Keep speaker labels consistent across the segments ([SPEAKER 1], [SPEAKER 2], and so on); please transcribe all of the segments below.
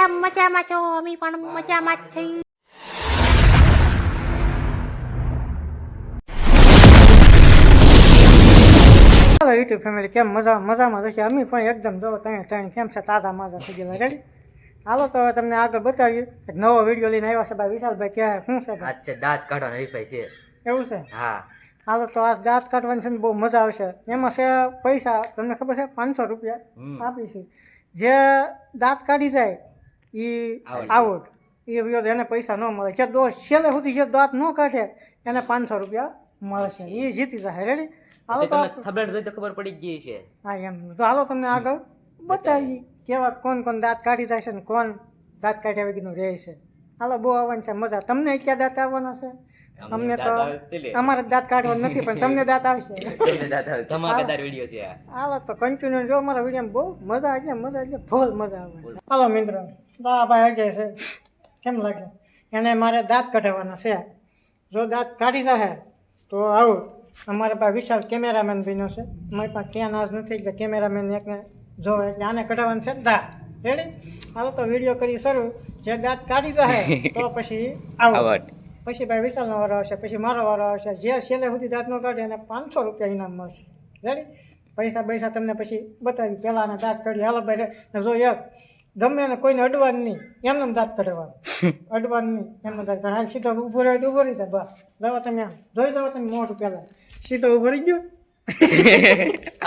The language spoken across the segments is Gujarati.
[SPEAKER 1] કેમ મજામાં છો? અમે પણ મજામાં જ છીએ.
[SPEAKER 2] ચાલો યુટ્યુબ ફેમિલી કેમ મજા મજામાં રહેશે? અમે પણ એકદમ જો ત્યાં ત્રણ કેમ છે તાજા માજા થઈ ગયા. રેડી હાલો તો હવે તમને આગળ બતાવ્યું એક નવો વીડિયો લઈને આવ્યા છે ભાઈ વિશાલભાઈ. કે શું છે?
[SPEAKER 3] આજ છે દાંત કાઢવાનો હરીફાઈ છે.
[SPEAKER 2] એવું છે?
[SPEAKER 3] હા.
[SPEAKER 2] હાલો તો આ દાંત કાઢવાની છે ને બહુ મજા આવશે. એમાં છે પૈસા તમને ખબર છે? પાંચસો રૂપિયા. આપીશું જે દાંત કાઢી જાય એ.
[SPEAKER 3] આવડ.
[SPEAKER 2] એ વ્યોજ એને પૈસા ન મળે. જે દોષ છેલ્લે સુધી જે દાંત ન કાઢે એને પાંચસો રૂપિયા મળશે. એ જીતી જાય રેડી હાલો
[SPEAKER 3] તે ખબર જોઈ તો ખબર પડી જ ગઈ છે
[SPEAKER 2] હા એમ. તો હાલો તમને આગળ બતાવી કેવા કોણ કોણ દાંત કાઢી જાય છે ને કોણ દાંત કાઢ્યા વગરનું રહે છે. હાલો બહુ આવવાની છે મજા. તમને ક્યાં દાંત આવવાના છે? અમને તો
[SPEAKER 3] આવે.
[SPEAKER 2] અમારે દાંત કાઢવા નથી પણ તમને દાંત આવશે.
[SPEAKER 3] તમને દાંત આવે. ધમાકેદાર વિડિયો છે આ.
[SPEAKER 2] હાલો તો કન્ટિન્યુ જો અમારા વીડિયો બહુ મજા આવે મજા એટલે ફૂલ મજા આવે હાલો મિત્રો. બા ભાઈ અજય છે. કેમ લાગે? એને મારે દાંત કાઢવાના છે. જો દાંત કાઢી જશે તો આવું. અમારે પાસે વિશાલ કેમેરામેન બન્યો છે. મારી પાસે ત્યાં આજ નથી એટલે કેમેરામેન એકને જો એટલે આને કઢાવવાનું છે. દાંત રેડી હાલો તો વીડિયો કરી શરૂ. જે દાંત કાઢી જશે તો પછી આવું. પછી ભાઈ વિશાલનો વારો આવશે પછી મારો વારો આવશે જે છેલ્લે સુધી દાંત ન કાઢે એને પાંચસો રૂપિયા ઇનામ મળશે. રેડી પૈસા પૈસા તમને પછી બતાવી. પહેલાં આના દાંત કાઢી. હાલો ભાઈ રે. જો યાર ગમે ને કોઈને અડવાનું નહીં એમને દાંત કાઢવાનું. અડવાનું નહીં એમને દાંત કાઢે સીધો ઊભો રહે ઊભો રહી જાય બસ દવા તમે આમ. જોઈ દો તમે મોઢું પહેલાં. સીધો ઊભો રહી ગયો.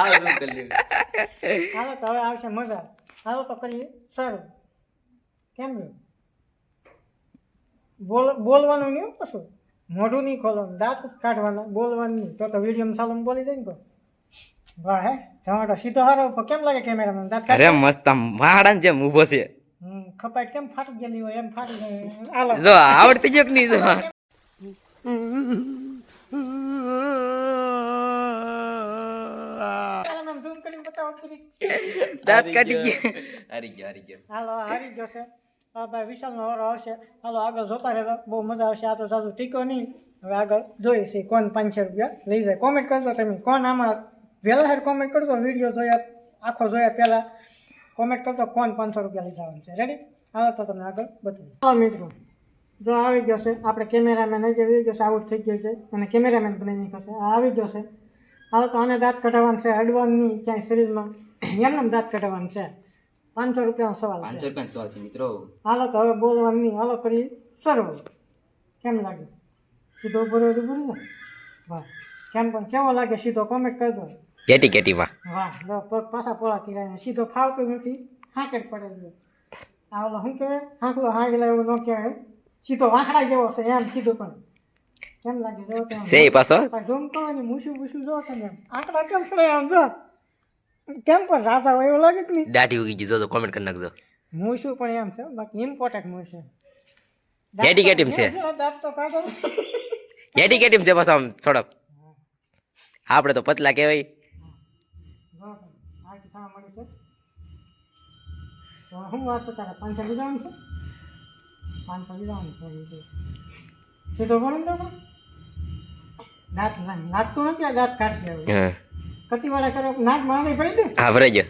[SPEAKER 2] હાલો તો હવે આવશે મજા. હાલો તો કરીએ. સારું. કેમ રહ્યું બોલ બોલવાનું નહીં કશું મોઢું નહીં ખોલવાનું દાંત જ કાઢવાના બોલવાનું નહીં. તો તો વીડિયો ચાલુ બોલી જાય ને તો. વાહ હે? જમાટો સીધો હારો કેમ લાગે કેમેરામાં? દાંત
[SPEAKER 4] અરે મસ્ત માડા જેમ ઊભો છે.
[SPEAKER 2] હમ કપાટ કેમ ફાટી ગયેલી હોય એમ ફાટી હાલો.
[SPEAKER 4] જો આવડતી જ નહીં જો. દાંત કાઢી ગયા
[SPEAKER 3] હારી ગયો હારી ગયો.
[SPEAKER 2] હાલો હારી ગયો હા ભાઈ વિશાલનો વારો આવશે. હાલો, આગળ જોતા રહેજો. બહુ મજા આવશે. આ તો સાચું ટીકો નહીં. હવે આગળ જોઈએ છે કોણ પાંચસો રૂપિયા લઈ જાય. કોમેન્ટ કરજો તમે. કોણ આમાં વહેલા હેર કોમેન્ટ કરજો. વીડિયો જોયા, આખો જોયા પહેલાં કોમેન્ટ કરજો કોણ પાંચસો રૂપિયા લઈ જવાનું છે. રેડી હાલો, તો તમને આગળ બતાવીએ. હાલો, મિત્રો. જો આવી ગયો છે. આપણે કેમેરામેન આવી આવી ગયો છે. આઉટ થઈ ગયો છે. અને કેમેરામેન બની નીકળશે આ આવી ગયો છે. હાલો, તો આને દાંત કઢાવવાનું છે. અડવાનું ક્યાંય સિરીઝમાં એમને દાંત કઢાવવાનું છે. પાંચસો રૂપિયાનો સવાલ છે.
[SPEAKER 3] પાંચસો રૂપિયાનો સવાલ છે મિત્રો.
[SPEAKER 2] હાલો તો હવે બોલવાનું નહીં હાલો કરી સર્વ કેમ લાગે સીધો ઊભો રહ્યો ઊભો વાહ. કેમ પણ કેવો લાગે? સીધો કોમેન્ટ કરજો
[SPEAKER 4] કેટી કેટી
[SPEAKER 2] વાહ. લો પગ પાછા પોળા કર્યા સીધો ફાવતો નથી. હાકેટ પડે છે. આ ઓલો શું કહેવાય? હાંકલો હાંકલા એવું ન કહેવાય. સીધો વાંકડા જેવો છે એમ કીધું પણ. કેમ લાગે? જો તમે
[SPEAKER 4] સે પાછો.
[SPEAKER 2] ઝૂમ કરો ને મૂછું મૂછું જો તમે. એમ. આંકડા કેમ છે આમ જો. કેમ પણ રાતા હોય એવું લાગે કે નહીં?
[SPEAKER 4] દાઢી ઉગી ગઈ. જોજો કોમેન્ટ કરી નાખજો.
[SPEAKER 2] મૂછું પણ એમ છે. બાકી ઇમ્પોર્ટન્ટ હું
[SPEAKER 4] છે. ડેડિકેટિવ છે?
[SPEAKER 2] દાંત તો કાઢો.
[SPEAKER 4] કેટી છે બસ આમ થોડોક. આપણે તો પતલા કહેવાય.
[SPEAKER 2] જો શું વાત તારા? પાંચસો લીધાવાનું છે? પાંચસો છે છે. સીધો બોલો. દાંત ના- લાગતું નથી આ દાંત કાઢશે હવે
[SPEAKER 4] હા
[SPEAKER 2] કતી વાળા કરો નાક મારી પડી દે.
[SPEAKER 4] હા ભરાઈ ગયો.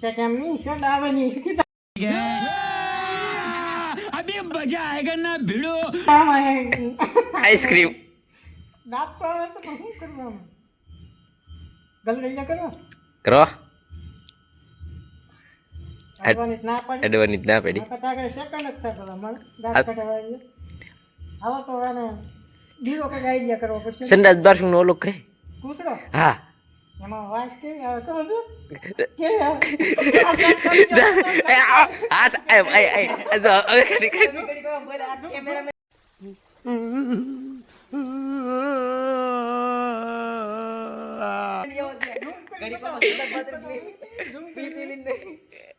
[SPEAKER 2] તે કેમ નહીં? શું આવે ની શું સીધા આમાં એ
[SPEAKER 4] આઈસ્ક્રીમ.
[SPEAKER 2] દાંત તો આવે છે પણ શું કરવાનું ગલગલિયા કરવા
[SPEAKER 4] કરો.
[SPEAKER 2] અડવાની ના પાડી.
[SPEAKER 4] અડવાની ના પડી.
[SPEAKER 2] પતા કરે સેકન્ડ જ થાય પેલા મળ દાંત કઢાવવા આવો તો એને બીજો કંઈક આઈડિયા કરવો પડશે
[SPEAKER 4] સંડાસ બારસું નો ઓલું કહે.
[SPEAKER 2] કૂતરો
[SPEAKER 4] હા.
[SPEAKER 2] એમાં વાસ છે?
[SPEAKER 4] આ, આ, આ, જો, હવે કરી, કરી.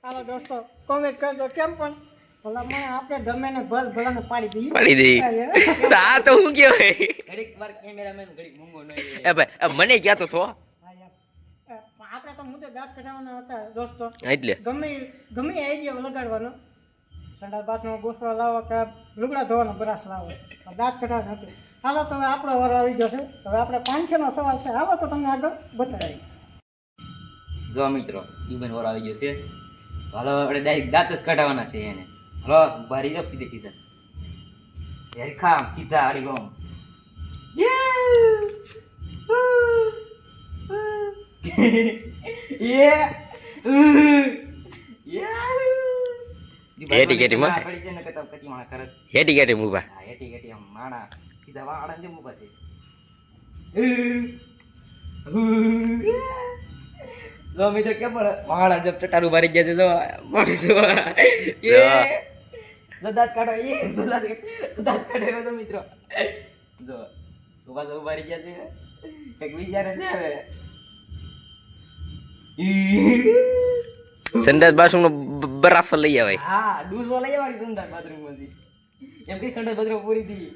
[SPEAKER 2] હાલો દોસ્તો કોમેન્ટ કરજો કેમ પણ? ભલા મને આપણે ગમે ને ભલ ભલાને પાડી દઈએ.
[SPEAKER 4] પાડી આ તો હું કહેવાય?
[SPEAKER 3] ઘડીક વાર કેમેરામેન ઘડીક મૂંગો ન.
[SPEAKER 4] એ ભાઈ મને ક્યાં તો થો.
[SPEAKER 2] હા, આપણે તો મુદ્દે દાંત કઢાવવાના હતા દોસ્તો.
[SPEAKER 4] એટલે.
[SPEAKER 2] ગમે ગમે આઈડિયા લગાડવાનો. સંડાસ બાથરૂમ ગોસવા લાવો કે લુગડા ધોવાનો બ્રશ લાવો. દાંત નથી હાલો તો હવે આપણો વારો આવી જશે હવે આપણે પાંચસોનો સવાલ છે. હાલો તો તમને આગળ બતાવી
[SPEAKER 3] જો મિત્રો ઈબન વાળો આવી ગયો છે. હાલો આપણે ડાયરેક્ટ દાંત જ કઢાવવાના છે એને. હલો બારી જાવ સીધે સીધા યાર ખામ સીધા આડી ગમ
[SPEAKER 4] હેટી કેટી માં?
[SPEAKER 3] પડી છે ને કે તમે કટી માણા કરત
[SPEAKER 4] હેટી કેટી મૂભા
[SPEAKER 3] હા હેટી હેટી આમ માણા સીધા વાળા જેમ ઊભા છે જો મિત્ર કેમ પણ વાળા જબ ટટારું ભરી ગયા છે જો મોટી જો દાંત કાઢો. એ જો દાંત કાઢો. એવો જો મિત્રો. જો ઊભા તો ઊભા રહી ગયા છે. કંઈક વિચારે છે હવે.
[SPEAKER 4] સંડાસ બાથરૂમ નો બરાસો લઈ આવે
[SPEAKER 3] હા ડૂસો લઈ આવવાની સંડાસ બાથરૂમમાંથી એમ કઈ સંડાસ બાથરૂમ પૂરી થઈ.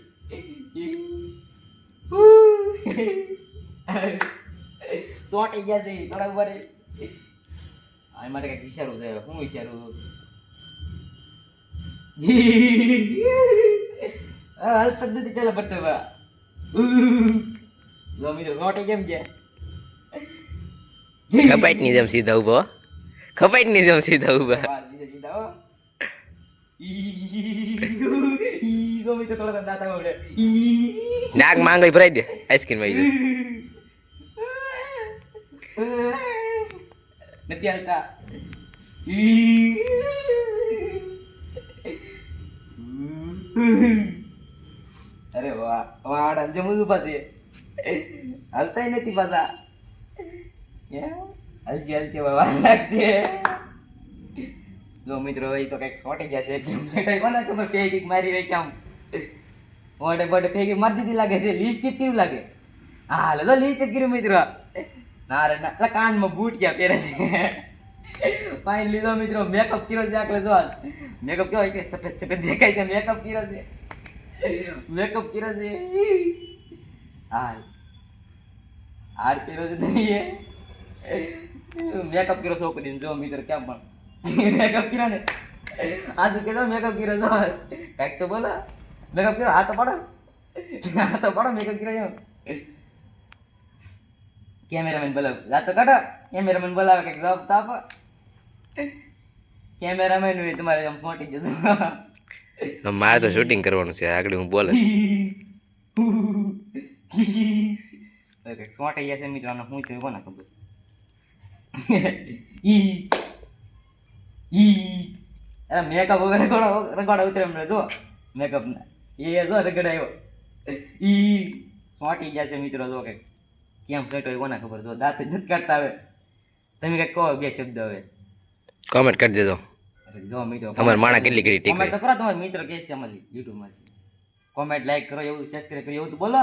[SPEAKER 3] સોટી ગયા છે થોડા ઊભા રહી. આ માટે કંઈક વિચારવું છે હું વિચારું? હાલ પદ્ધતિ પેલા પડતો બા તો મિત્રો કેમ છે
[SPEAKER 4] ખપાઈ નહીં જેમ સીધા ઊભો ખપાઈ નહીં જેમ સીધા
[SPEAKER 3] ઊભા.
[SPEAKER 4] નાક માંગઈ ભરાઈ દે. આઈસ્ક્રીમ આવી જાય.
[SPEAKER 3] નથી હાલતા. અરે વાહ વાડા જમું પાસે હાલતા નથી પાછા? હલશે હલશે વાર લાગશે. જો મિત્રો, એ તો કંઈક સોટી ગયા છે. કેમ છે? કોને ખબર પેગી મારી હોય કેમ મોટે મોટે પેગી મારી દીધી લાગે છે. લિપસ્ટિક કેવું લાગે? હા, હાલે, તો લિપસ્ટિક કર્યું, મિત્રો. ના, રે, ના કાનમાં બૂટ ક્યાં પહેરે છે? ફાઇન લીધો મિત્રો. મેકઅપ કર્યો છે આકલે જો મેકઅપ કેવો કે સફેદ સફેદ દેખાય છે. મેકઅપ કર્યો છે. મેકઅપ કર્યો છે. હાલ. હાર પહેર્યો છે તમે મેકઅપ કર્યો છોકરીને, જો મિત્રો, કેમ પણ. મેકઅપ કર્યો ને. આજુ કીધો મેકઅપ કર્યો, જો. કાંઈક તો બોલો. મેકઅપ કર્યો? હા તો પડો. હા તો પડો મેકઅપ કર્યો કેમેરામેન બોલો રાત તો કાઢો. કેમેરામેન બોલાવે કંઈક જવાબ તો આપો. કેમેરામેન હોય તમારે આમ ફોટી જતો.
[SPEAKER 4] મારે તો શૂટિંગ કરવાનું છે આગળ હું બોલે.
[SPEAKER 3] સોટી ગયા છે મિત્રોને હું થયું કોને ખબર? ઈ ઈ અરે મેકઅપ વગર રગડો રગડો ઉતરે એમને જો મેકઅપ ના. એ જો રગડાયો ઈ સોટી ગયા છે મિત્રો જો કંઈક. કેમ સેટ હોય કોને ખબર? જો દાંત જ કાઢતા હવે. તમે કંઈક કહો બે શબ્દ હવે.
[SPEAKER 4] કોમેન્ટ કરી દેજો.
[SPEAKER 3] જો મિત્રો
[SPEAKER 4] અમારા માણા કેટલી કરી ટીક
[SPEAKER 3] કોમેન્ટ કરો તમારા મિત્ર કે છે અમારી YouTube માં કોમેન્ટ લાઈક કરો એવું સબસ્ક્રાઇબ કરો એવું તો બોલો.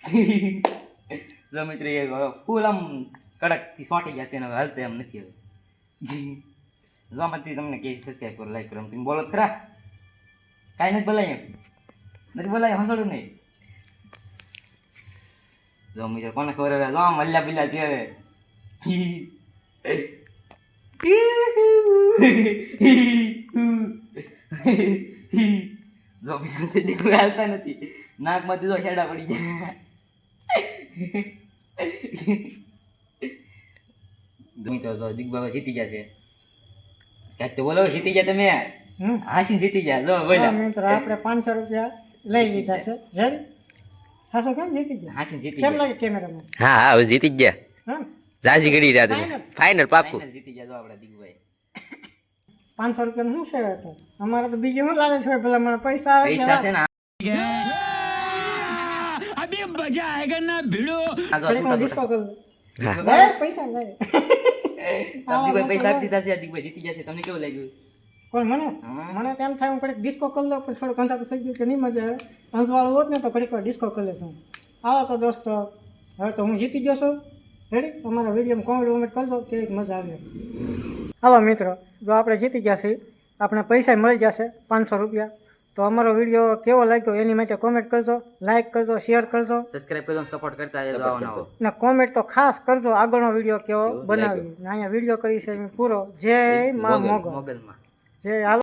[SPEAKER 3] જો મિત્ર એ ફૂલ આમ કડકથી સોટી જશે ને હવે હાલતા એમ નથી હવે. જો આમાંથી તમને કે સબસ્ક્રાઇબ કરો લાઈક કરો તમે બોલો ખરા. કાંઈ નથી બોલાય એમ. નથી બોલાય હસડું નહીં. જો મિત્ર કોને ખબર હવે? જો આમ અલ્લા બિલ્લા છે હવે. જો તે દીકરો હાલતા નથી. નાકમાંથી તો હેડા પડી જાય. જો તો જો દિગ્બાબા જીતી ગયા છે. ક્યાંક તો બોલો જીતી ગયા તમે?
[SPEAKER 2] હમ.
[SPEAKER 3] હાસીને જીતી ગયા. જો બોલો.
[SPEAKER 2] મિત્રો આપણે પાંચસો રૂપિયા લઈ લીધા છે. રેડી? હાસો કેમ જીતી ગયા?
[SPEAKER 3] હાસી જીતી
[SPEAKER 2] કેમ લાગે કેમેરામાં
[SPEAKER 4] હા હા હવે જીતી ગયા.
[SPEAKER 2] હા.
[SPEAKER 4] જાજી ગડી રહ્યા તમે. ફાઇનલ પાકું
[SPEAKER 3] જીતી ગયા જો આપણા દિગ્ભાઈ.
[SPEAKER 2] પાંચસો રૂપિયા શું છે તો અમારે તો બીજું શું લાગે છે? પેલા મારા પૈસા આવે
[SPEAKER 3] પૈસા છે ને? આ. જો
[SPEAKER 2] ઘડીક
[SPEAKER 3] છૂટા
[SPEAKER 2] ડિસ્કો
[SPEAKER 3] છૂટા.
[SPEAKER 2] પૈસા લે
[SPEAKER 3] આ પૈસા આપી દીધા છે જીતી જશે છે. તમને કેવું લાગ્યું?
[SPEAKER 2] કોણ મને? મને તેમ થાય હું ડિસ્કો કરી લઉં પણ થોડો કંટાળું થઈ ગયો કે નહીં મજા આવે. અંશવાળું હોત ને તો ઘડીક વાર ડિસ્કો કરી લેશું. આવો તો દોસ્તો હવે તો હું જીતી જશો રેડી અમારા વિડીયોમાં કોમેન્ટ વોમેન્ટ કરજો કેવી મજા આવે. આવા મિત્રો જો આપણે જીતી ગયા છીએ આપણે પૈસા મળી જશે પાંચસો રૂપિયા. તો અમારો વીડિયો કેવો લાગ્યો એની માટે કોમેન્ટ કરજો લાઈક કરજો શેર કરજો.
[SPEAKER 3] સબસ્ક્રાઇબ કરજો સપોર્ટ કરતા રહેજો
[SPEAKER 2] ને કોમેન્ટ તો ખાસ કરજો આગળનો વીડિયો કેવો બનાવી ને અહીંયા વીડિયો કરી છે પૂરો. જય મા મોગલ.
[SPEAKER 3] મોગલમાં.
[SPEAKER 2] જય